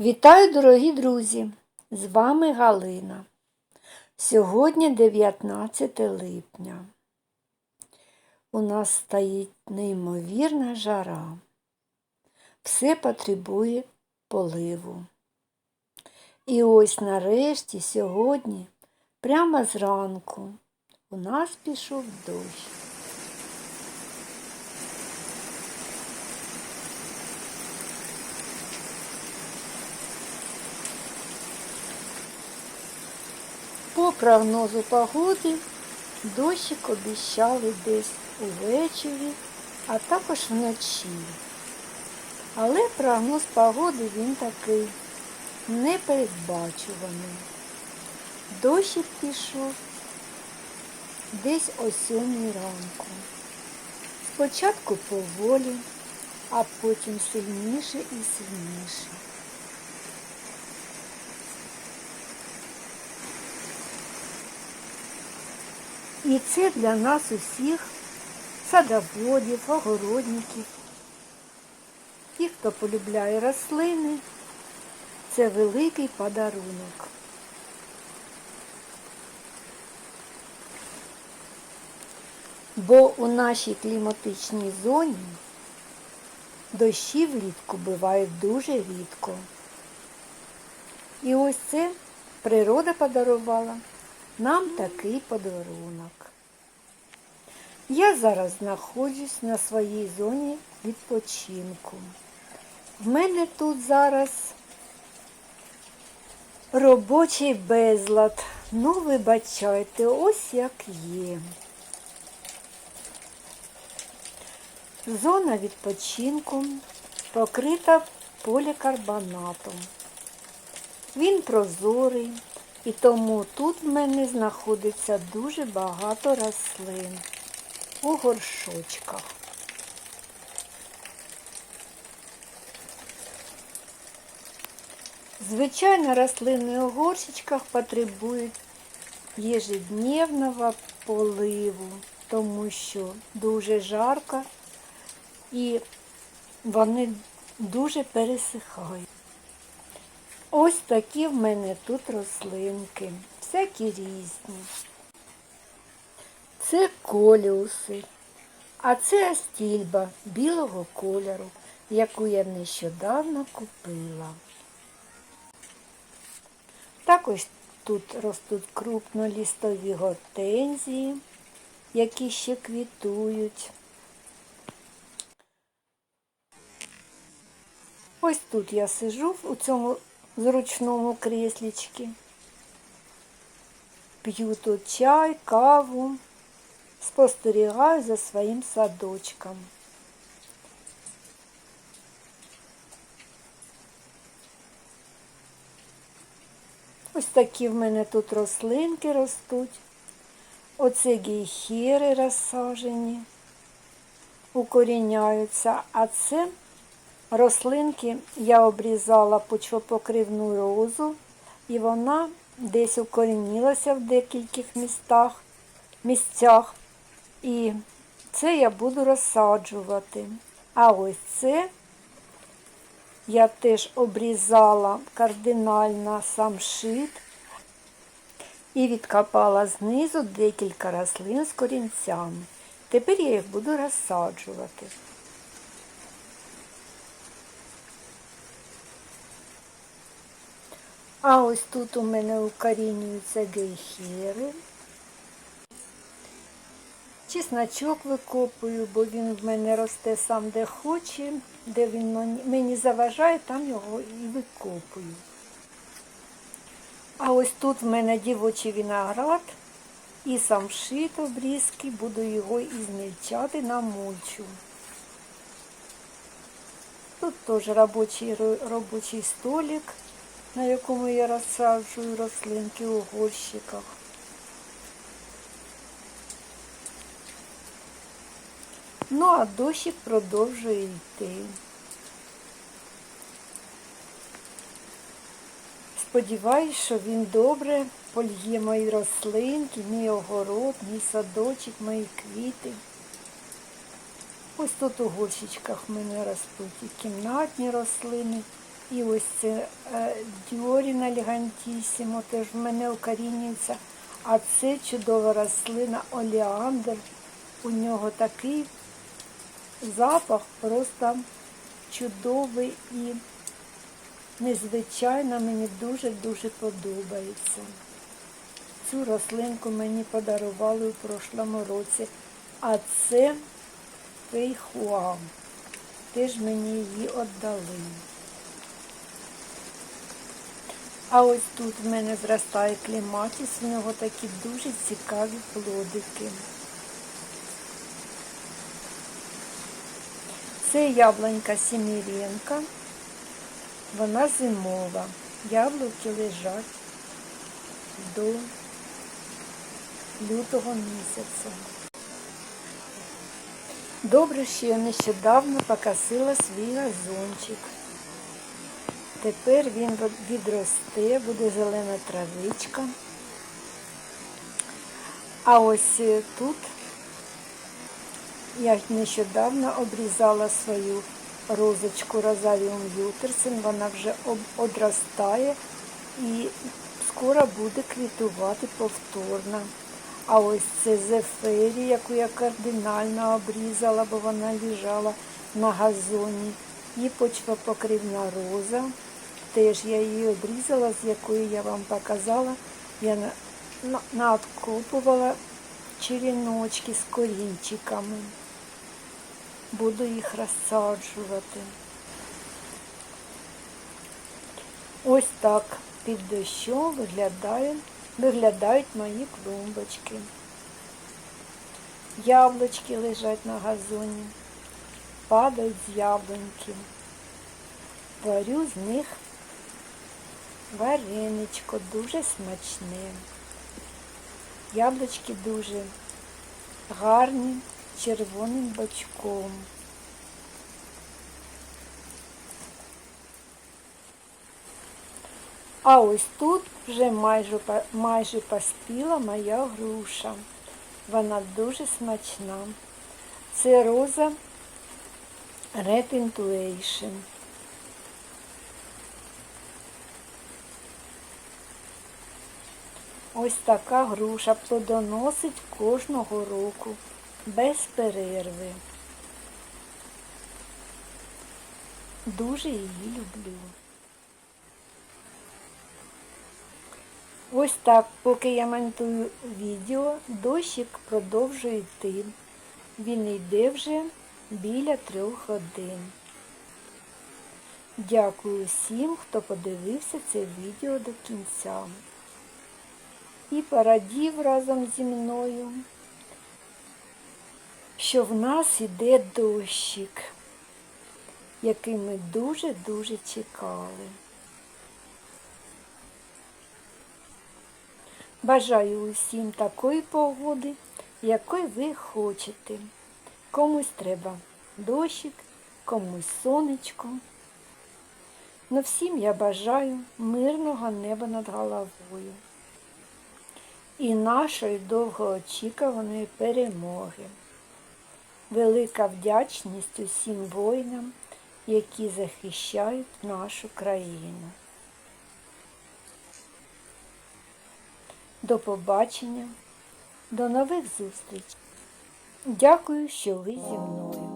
Вітаю, дорогі друзі! З вами Галина. Сьогодні 19 липня. У нас стоїть неймовірна жара. Все потребує поливу. І ось нарешті сьогодні, прямо зранку, у нас пішов дощ. По прогнозу погоди дощик обіщали десь увечері, а також вночі. Але прогноз погоди він такий непередбачуваний. Дощик пішов десь о сьомій ранку. Спочатку поволі, а потім сильніше і сильніше. І це для нас усіх садоводів, огородників, тих, хто полюбляє рослини, це великий подарунок. Бо у нашій кліматичній зоні дощі влітку бувають дуже рідко. І ось це природа подарувала нам такий подарунок. Я зараз знаходжусь на своїй зоні відпочинку. В мене тут зараз робочий безлад. Ну, вибачайте, ось як є. Зона відпочинку покрита полікарбонатом. Він прозорий, і тому тут в мене знаходиться дуже багато рослин у горшочках. Звичайно, рослини у горшечках потребують ежедневного поливу, тому що дуже жарко і вони дуже пересихають. Ось такі в мене тут рослинки, всякі різні. Це коліуси, а це астільба білого кольору, яку я нещодавно купила. Також тут ростуть крупнолістові гортензії, які ще квітують. Ось тут я сижу у цьому зручному кріслічці. П'ю тут чай, каву, спостерігаю за своїм садочком. Ось такі в мене тут рослинки ростуть. Оце гейхери розсажені, укоріняються, а це рослинки я обрізала почвопокривну розу, і вона десь укорінилася в декількох містах, місцях. І це я буду розсаджувати. А ось це я теж обрізала кардинально самшит і відкопала знизу декілька рослин з корінцями. Тепер я їх буду розсаджувати. А ось тут у мене укорінюються гейхери. Чесночок викопую, бо він в мене росте сам де хоче, де він мені заважає, там його і викопую. А ось тут в мене дівочий виноград і самшит обрізки, буду його і змільчати на мульчу. Тут теж робочий, робочий столик на якому я розсаджую рослинки у горщиках. Ну, а дощик продовжує йти. Сподіваюсь, що він добре польє мої рослинки, мій огород, мій садочок, мої квіти. Ось тут у горщичках в мене ростуть кімнатні рослини, І ось це е, Діоріна Лігантісімо теж в мене укорінюється. А це чудова рослина Оліандр. У нього такий запах просто чудовий і незвичайно мені дуже-дуже подобається. Цю рослинку мені подарували у прошлому році, а це фейхуа. Теж мені її віддали. А ось тут в мене зростає кліматіс, в нього такі дуже цікаві плодики. Це яблунька Сіміренка. Вона зимова. Яблуки лежать до лютого місяця. Добре, що я нещодавно покосила свій газончик. Тепер він відросте, буде зелена травичка. А ось е, тут я нещодавно обрізала свою розочку Розаріум Ютерсен, вона вже одростає і скоро буде квітувати повторно. А ось це зефері, яку я кардинально обрізала, бо вона лежала на газоні. І почвопокривна роза. Теж я її обрізала, з якої я вам показала. Я на- на- черіночки з корінчиками. Буду їх розсаджувати. Ось так під дощом виглядає, виглядають мої клумбочки. Яблучки лежать на газоні, падають з яблуньки. Варю з них вареничко, дуже смачне. Яблучки дуже гарні, червоним бочком. А ось тут вже майже, майже поспіла моя груша. Вона дуже смачна. Це роза Red Intuition. Ось така груша плодоносить кожного року без перерви. Дуже її люблю. Ось так, поки я монтую відео, дощик продовжує йти. Він йде вже біля трьох годин. Дякую всім, хто подивився це відео до кінця. І порадів разом зі мною, що в нас іде дощик, який ми дуже-дуже чекали. Бажаю усім такої погоди, якої ви хочете. Комусь треба дощик, комусь сонечко. Но всім я бажаю мирного неба над головою і нашої довгоочікуваної перемоги. Велика вдячність усім воїнам, які захищають нашу країну. До побачення, до нових зустрічей. Дякую, що ви зі мною.